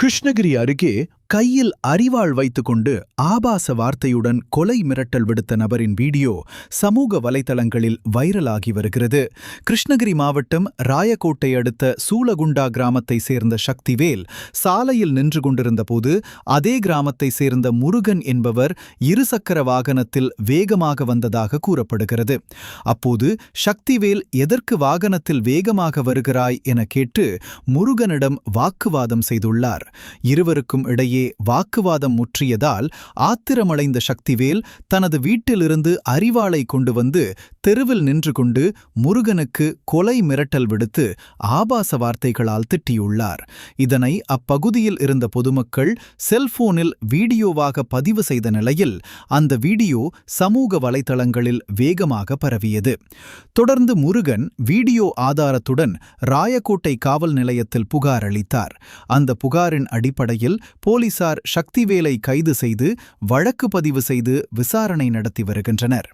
கிருஷ்ணகிரி அருகே கையில் அறிவாள் வைத்துக்கொண்டு ஆபாச வார்த்தையுடன் கொலை மிரட்டல் விடுத்த நபரின் வீடியோ சமூக வலைதளங்களில் வைரலாகி வருகிறது. கிருஷ்ணகிரி மாவட்டம் ராயக்கோட்டை அடுத்த சூலகுண்டா கிராமத்தை சேர்ந்த சக்திவேல் சாலையில் நின்று கொண்டிருந்த போது அதே கிராமத்தை சேர்ந்த முருகன் என்பவர் இருசக்கர வாகனத்தில் வேகமாக வந்ததாக கூறப்படுகிறது. அப்போது சக்திவேல் எதற்கு வாகனத்தில் வேகமாக வருகிறாய் என கேட்டு முருகனிடம் வாக்குவாதம் செய்துள்ளார். இருவருக்கும் இடையே வாக்குவாதம் முற்றியதால் ஆத்திரமடைந்த சக்திவேல் தனது வீட்டிலிருந்து அறிவாளை கொண்டு வந்து தெருவில் நின்று கொண்டு முருகனுக்கு கொலை மிரட்டல் விடுத்து ஆபாச வார்த்தைகளால் திட்டியுள்ளார். இதனை அப்பகுதியில் இருந்த பொதுமக்கள் செல்போனில் வீடியோவாக பதிவு செய்த நிலையில் அந்த வீடியோ சமூக வலைதளங்களில் வேகமாக பரவியது. தொடர்ந்து முருகன் வீடியோ ஆதாரத்துடன் ராயக்கோட்டை காவல் நிலையத்தில் புகார் அளித்தார். அந்த புகாரின் அடிப்படையில் போலீஸ் போலீசார் சக்திவேலை கைது செய்து வழக்கு பதிவு செய்து விசாரணை நடத்தி வருகின்றனர்.